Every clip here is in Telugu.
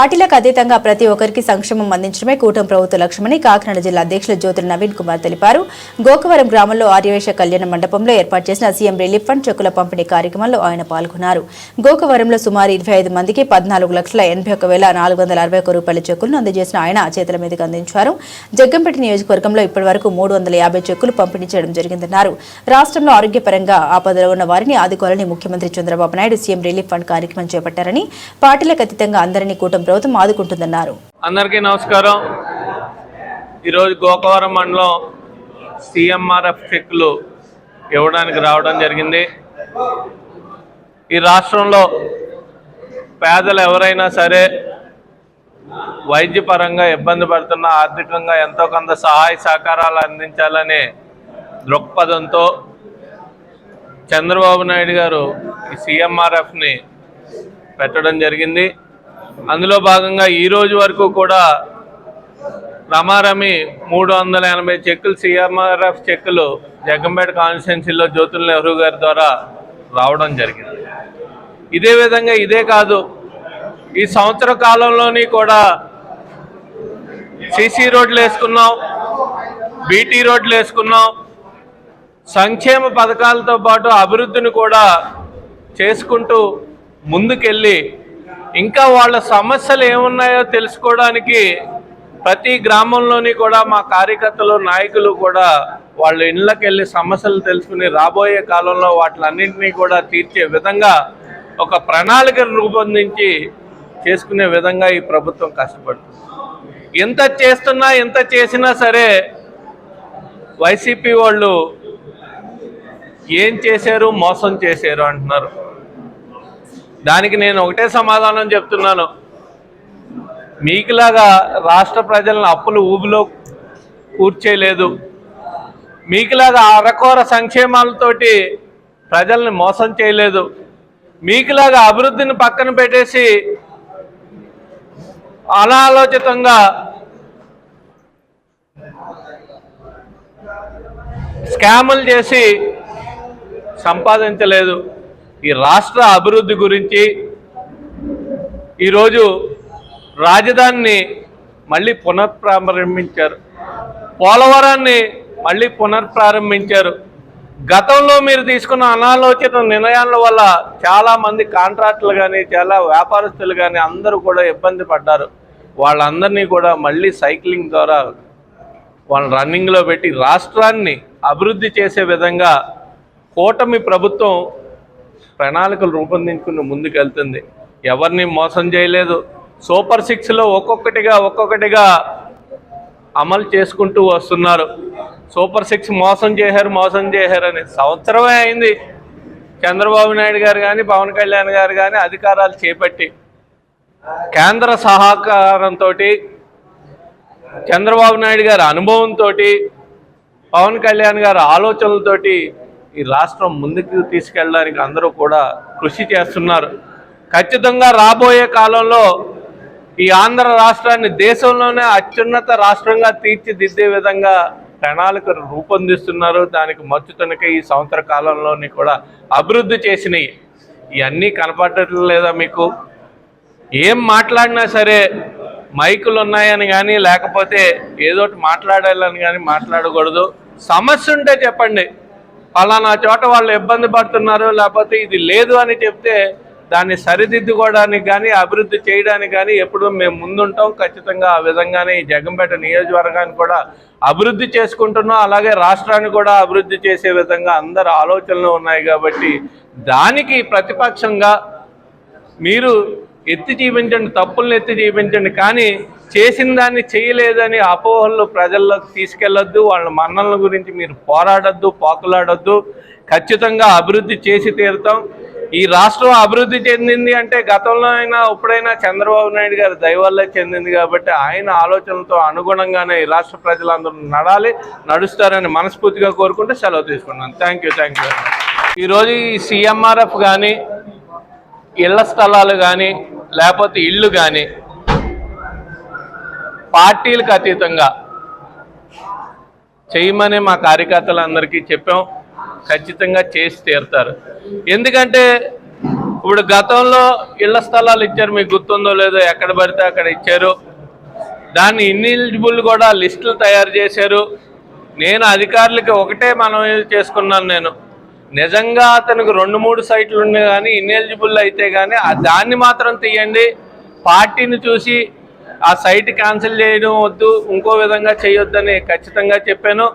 పార్టీలకు అతీతంగా ప్రతి ఒక్కరికి సంక్షేమం అందించడమే కూటమి ప్రభుత్వ లక్ష్యమని కాకినాడ జిల్లా అధ్యక్షులు జ్యోతుల నవీన్ కుమార్ తెలిపారు. గోకవరం గ్రామంలో ఆర్యవేశ కళ్యాణ మండపంలో ఏర్పాటు చేసిన సీఎం రిలీఫ్ ఫండ్ చెక్కుల పంపిణీ కార్యక్రమంలో ఆయన పాల్గొన్నారు. గోకవరంలో సుమారు ఇరవై ఐదు మందికి పద్నాలుగు లక్షల ఎనభై ఒక వేల నాలుగు వందల అరవై ఒక్క రూపాయల చెక్కులను అందజేసిన ఆయన చేతుల మీదకి అందించారు. జగ్గంపేట నియోజకవర్గంలో ఇప్పటివరకు మూడు వందల యాభై చెక్కులు పంపిణీ చేయడం జరిగిందన్నారు. రాష్ట్రంలో ఆరోగ్యపరంగా ఆపదలో ఉన్న వారిని ఆదుకోవాలని ముఖ్యమంత్రి Chandrababu Naidu CM relief fund కార్యక్రమం చేపట్టారని పార్టీలకు అతీతంగా అందరినీ కూటమి ప్రభుత్వం ఆదుకుంటుందన్నారు. అందరికీ నమస్కారం. ఈరోజు గోకవరం మండలం సిఎంఆర్ఎఫ్ చెక్కులు ఇవ్వడానికి రావడం జరిగింది. ఈ రాష్ట్రంలో పేదలు ఎవరైనా సరే వైద్యపరంగా ఇబ్బంది పడుతున్న ఆర్థికంగా ఎంతో కొంత సహాయ సహకారాలు అందించాలనే దృక్పథంతో చంద్రబాబు నాయుడు గారు ఈ సిఎంఆర్ఎఫ్ని పెట్టడం జరిగింది. అందులో భాగంగా ఈ రోజు వరకు కూడా రమారమి మూడు వందల ఎనభై చెక్కులు సిఎంఆర్ఎఫ్ చెక్కులు జగ్గంపేట కాన్స్టిట్యున్సీలో జ్యోతుల నెహ్రూ గారి ద్వారా రావడం జరిగింది. ఇదే విధంగా ఇదే కాదు ఈ సంవత్సర కాలంలోని కూడా సిసి రోడ్లు వేసుకున్నాం బీటీ రోడ్లు వేసుకున్నాం. సంక్షేమ పథకాలతో పాటు అభివృద్ధిని కూడా చేసుకుంటూ ముందుకెళ్ళి ఇంకా వాళ్ళ సమస్యలు ఏమున్నాయో తెలుసుకోవడానికి ప్రతి గ్రామంలోని కూడా మా కార్యకర్తలు నాయకులు కూడా వాళ్ళ ఇళ్ళకి వెళ్ళి సమస్యలు తెలుసుకుని రాబోయే కాలంలో వాటిలన్నింటినీ కూడా తీర్చే విధంగా ఒక ప్రణాళికను రూపొందించి చేసుకునే విధంగా ఈ ప్రభుత్వం కష్టపడుతుంది. ఎంత చేస్తున్నా ఎంత చేసినా సరే వైసీపీ వాళ్ళు ఏం చేశారు మోసం చేశారు అంటున్నారు. దానికి నేను ఒకటే సమాధానం చెప్తున్నాను. మీకులాగా రాష్ట్ర ప్రజలను అప్పులు ఊబిలో కూర్చేయలేదు. మీకులాగా అరకోర సంక్షేమాలతోటి ప్రజల్ని మోసం చేయలేదు. మీకులాగా అభివృద్ధిని పక్కన పెట్టేసి అనాలోచితంగా స్కాములు చేసి సంపాదించలేదు. ఈ రాష్ట్ర అభివృద్ధి గురించి ఈరోజు రాజధానిని మళ్ళీ పునఃప్రారంభించారు. పోలవరాన్ని మళ్ళీ పునఃప్రారంభించారు. గతంలో మీరు తీసుకున్న అనాలోచిత నిర్ణయాల వల్ల చాలామంది కాంట్రాక్టులు కానీ చాలా వ్యాపారస్తులు కానీ అందరూ కూడా ఇబ్బంది పడ్డారు. వాళ్ళందరినీ కూడా మళ్ళీ సైక్లింగ్ ద్వారా వాళ్ళని రన్నింగ్లో పెట్టి రాష్ట్రాన్ని అభివృద్ధి చేసే విధంగా కూటమి ప్రభుత్వం ప్రణాళికలు రూపొందించుకుని ముందుకెళ్తుంది. ఎవరిని మోసం చేయలేదు. సూపర్ సిక్స్లో ఒక్కొక్కటిగా ఒక్కొక్కటిగా అమలు చేసుకుంటూ వస్తున్నారు. సూపర్ సిక్స్ మోసం చేశారు మోసం చేశారు అని సంవత్సరమే అయింది. చంద్రబాబు నాయుడు గారు కానీ పవన్ కళ్యాణ్ గారు కానీ అధికారాలు చేపట్టి కేంద్ర సహకారంతో చంద్రబాబు నాయుడు గారి అనుభవంతో పవన్ కళ్యాణ్ గారి ఆలోచనలతోటి ఈ రాష్ట్రం ముందుకు తీసుకెళ్ళడానికి అందరూ కూడా కృషి చేస్తున్నారు. ఖచ్చితంగా రాబోయే కాలంలో ఈ ఆంధ్ర రాష్ట్రాన్ని దేశంలోనే అత్యున్నత రాష్ట్రంగా తీర్చిదిద్దే విధంగా ప్రణాళికలు రూపొందిస్తున్నారు. దానికి మచ్చుతనక ఈ సంవత్సర కాలంలోని కూడా అభివృద్ధి చేసినాయి. ఇవన్నీ కనపడటం లేదా మీకు? ఏం మాట్లాడినా సరే మైకులు ఉన్నాయని కానీ లేకపోతే ఏదోటి మాట్లాడాలని కానీ మాట్లాడకూడదు. సమస్య ఉంటే చెప్పండి. ఫలానా చోట వాళ్ళు ఇబ్బంది పడుతున్నారు లేకపోతే ఇది లేదు అని చెప్తే దాన్ని సరిదిద్దుకోవడానికి కానీ అభివృద్ధి చేయడానికి కానీ ఎప్పుడు మేము ముందుంటాం. ఖచ్చితంగా ఆ విధంగానే ఈ జగంపేట నియోజకవర్గాన్ని కూడా అభివృద్ధి చేసుకుంటున్నాం. అలాగే రాష్ట్రాన్ని కూడా అభివృద్ధి చేసే విధంగా అందరు ఆలోచనలు ఉన్నాయి కాబట్టి దానికి ప్రతిపక్షంగా మీరు ఎత్తి చూపించండి తప్పులను ఎత్తి చూపించండి. కానీ చేసిన దాన్ని చేయలేదని అపోహలు ప్రజల్లోకి తీసుకెళ్ళొద్దు వాళ్ళ మన్నల గురించి మీరు పోరాడొద్దు పోకలాడొద్దు. ఖచ్చితంగా అభివృద్ధి చేసి తీరుతాం. ఈ రాష్ట్రం అభివృద్ధి చెందింది అంటే గతంలో అయినా ఇప్పుడైనా చంద్రబాబు నాయుడు గారి దయవల్లే చెందింది కాబట్టి ఆయన ఆలోచనలతో అనుగుణంగానే ఈ రాష్ట్ర ప్రజలందరూ నడాలి నడుస్తారని మనస్ఫూర్తిగా కోరుకుంటే సెలవు తీసుకున్నాను. థ్యాంక్ యూ థ్యాంక్ యూ ఈరోజు ఈ సీఎంఆర్ఎఫ్ కానీ ఇళ్ళ స్థలాలు కానీ లేకపోతే ఇల్లు కానీ పార్టీలకు అతీతంగా చేయమని మా కార్యకర్తలందరికీ చెప్పాం. ఖచ్చితంగా చేసి తీరుతారు. ఎందుకంటే ఇప్పుడు గతంలో ఇళ్ళ స్థలాలు ఇచ్చారు మీకు గుర్తుందో లేదో ఎక్కడ పడితే అక్కడ ఇచ్చారు. దాన్ని ఇన్ఎలిజిబుల్ కూడా లిస్టులు తయారు చేశారు. నేను అధికారులకి ఒకటే మనం చేసుకున్నాను నేను. నిజంగా అతనికి రెండు మూడు సైట్లు ఉన్నాయి కానీ ఇన్ఎలిజిబుల్ అయితే కానీ దాన్ని మాత్రం తీయండి. పార్టీని చూసి ఆ సైట్ క్యాన్సిల్ చేయడం వద్దు ఇంకో విధంగా చేయొద్దని ఖచ్చితంగా చెప్పాను.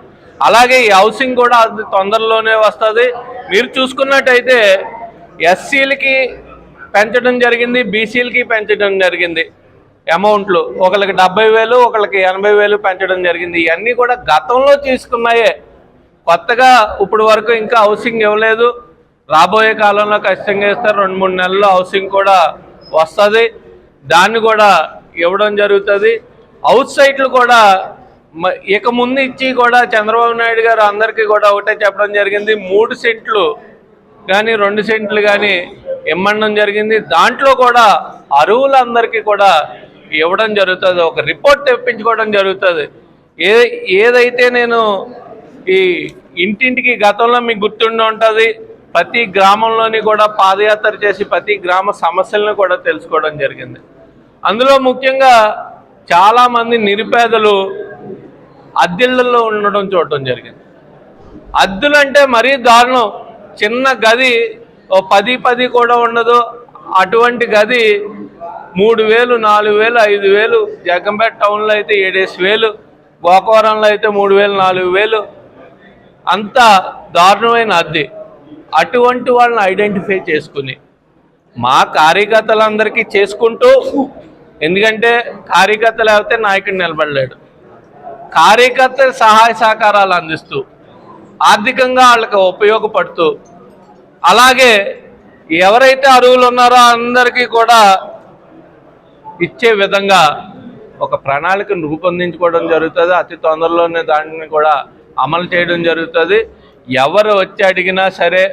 అలాగే ఈ హౌసింగ్ కూడా అది తొందరలోనే వస్తుంది. మీరు చూసుకున్నట్టయితే ఎస్సీలకి పెంచడం జరిగింది బీసీలకి పెంచడం జరిగింది. అమౌంట్లు ఒకళ్ళకి డెబ్బై వేలు ఒకళ్ళకి ఎనభై వేలు పెంచడం జరిగింది. ఇవన్నీ కూడా గతంలో తీసుకున్నాయే. కొత్తగా ఇప్పుడు వరకు ఇంకా హౌసింగ్ ఇవ్వలేదు. రాబోయే కాలంలో ఖచ్చితంగా ఇస్తారు. రెండు మూడు నెలల్లో హౌసింగ్ కూడా వస్తుంది. దాన్ని కూడా ఇవ్వడం జరుగుతుంది. అవుట్ సైట్లు కూడా ఇక ముందు ఇచ్చి కూడా చంద్రబాబు నాయుడు గారు అందరికీ కూడా ఒకటే చెప్పడం జరిగింది. మూడు సెంట్లు కానీ రెండు సెంట్లు కానీ ఇమ్మడం జరిగింది. దాంట్లో కూడా అరువులందరికీ కూడా ఇవ్వడం జరుగుతుంది. ఒక రిపోర్ట్ తెప్పించుకోవడం జరుగుతుంది. ఏ ఏదైతే నేను ఈ ఇంటింటికి గతంలో మీకు గుర్తుండి ఉంటుంది ప్రతి గ్రామంలోని కూడా పాదయాత్ర చేసి ప్రతి గ్రామ సమస్యలను కూడా తెలుసుకోవడం జరిగింది. అందులో ముఖ్యంగా చాలామంది నిరుపేదలు అద్దెళ్ళల్లో ఉండడం చూడటం జరిగింది. అద్దెలు అంటే మరీ దారుణం. చిన్న గది ఓ పది పది కూడా ఉండదు. అటువంటి గది మూడు వేలు నాలుగు వేలు ఐదు వేలు జగంపేట టౌన్లో అయితే ఏడేసి వేలు గోకవరంలో అయితే మూడు వేలు నాలుగు వేలు. అంత దారుణమైన అద్దె. అటువంటి వాళ్ళని ఐడెంటిఫై చేసుకుని మా కార్యకర్తలందరికీ చేసుకుంటూ ఎందుకంటే కార్యకర్త లేకపోతే నాయకుడు నిలబడలేడు. కార్యకర్త సహాయ సహకారాలు అందిస్తూ ఆర్థికంగా వాళ్ళకి ఉపయోగపడుతూ అలాగే ఎవరైతే అరువులు ఉన్నారో అందరికీ కూడా ఇచ్చే విధంగా ఒక ప్రణాళికను రూపొందించుకోవడం జరుగుతుంది. అతి తొందరలోనే దాన్ని కూడా అమలు చేయడం జరుగుతుంది. ఎవరు వచ్చి అడిగినా సరే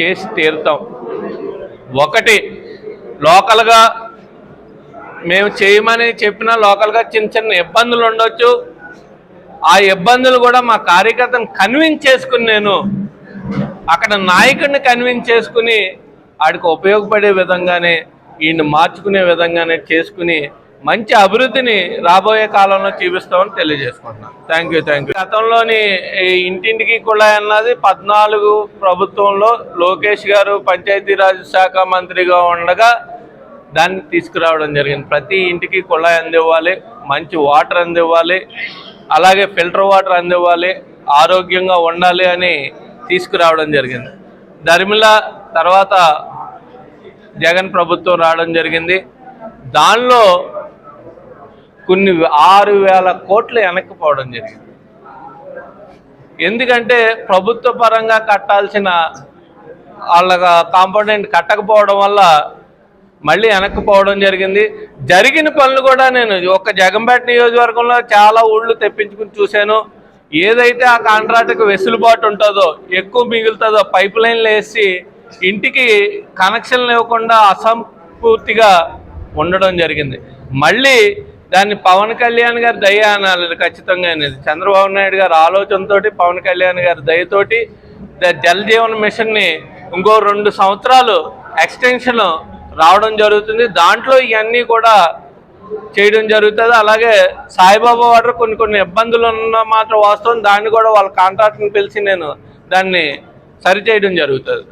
చేసి తీరుతాం. ఒకటి లోకల్గా మేము చేయమని చెప్పినా లోకల్గా చిన్న చిన్న ఇబ్బందులు ఉండొచ్చు. ఆ ఇబ్బందులు కూడా మా కార్యకర్తను కన్విన్స్ చేసుకుని నేను అక్కడ నాయకుడిని కన్విన్స్ చేసుకుని ఆడికి ఉపయోగపడే విధంగానే ఈయన్ని మార్చుకునే విధంగానే చేసుకుని మంచి అభివృద్ధిని రాబోయే కాలంలో చూపిస్తామని తెలియజేసుకుంటున్నాను. థ్యాంక్ యూ థ్యాంక్ యూ గతంలోని ఇంటింటికి కుళాయి అన్నది పద్నాలుగు ప్రభుత్వంలో లోకేష్ గారు పంచాయతీరాజ్ శాఖ మంత్రిగా ఉండగా దాన్ని తీసుకురావడం జరిగింది. ప్రతి ఇంటికి కుళాయి అందివ్వాలి మంచి వాటర్ అందివ్వాలి అలాగే ఫిల్టర్ వాటర్ అందివ్వాలి ఆరోగ్యంగా ఉండాలి అని తీసుకురావడం జరిగింది. ధర్మిల తర్వాత జగన్ ప్రభుత్వం రావడం జరిగింది. దానిలో కొన్ని ఆరు వేల కోట్లు వెనక్కిపోవడం జరిగింది. ఎందుకంటే ప్రభుత్వ పరంగా కట్టాల్సిన వాళ్ళ కాంపోనెంట్ కట్టకపోవడం వల్ల మళ్ళీ వెనక్కిపోవడం జరిగింది. జరిగిన పనులు కూడా నేను ఒక జగంపేట నియోజకవర్గంలో చాలా ఊళ్ళు తెప్పించుకుని చూశాను. ఏదైతే ఆ కాంట్రాక్ట్కి వెసులుబాటు ఉంటుందో ఎక్కువ మిగులుతుందో పైప్ లైన్లు వేసి ఇంటికి కనెక్షన్లు ఇవ్వకుండా అసంపూర్తిగా ఉండడం జరిగింది. మళ్ళీ దాన్ని పవన్ కళ్యాణ్ గారి దయ అనాలి ఖచ్చితంగా అనేది. చంద్రబాబు నాయుడు గారి ఆలోచనతోటి పవన్ కళ్యాణ్ గారి దయతోటి జల్ జీవన్ మిషన్ని ఇంకో రెండు సంవత్సరాలు ఎక్స్టెన్షన్ రావడం జరుగుతుంది. దాంట్లో ఇవన్నీ కూడా చేయడం జరుగుతుంది. అలాగే సాయిబాబా వాటర్ కొన్ని కొన్ని ఇబ్బందులు ఉన్న మాత్రం వాస్తవం. దాన్ని కూడా వాళ్ళ కాంట్రాక్ట్ని పిలిచి నేను దాన్ని సరిచేయడం జరుగుతుంది.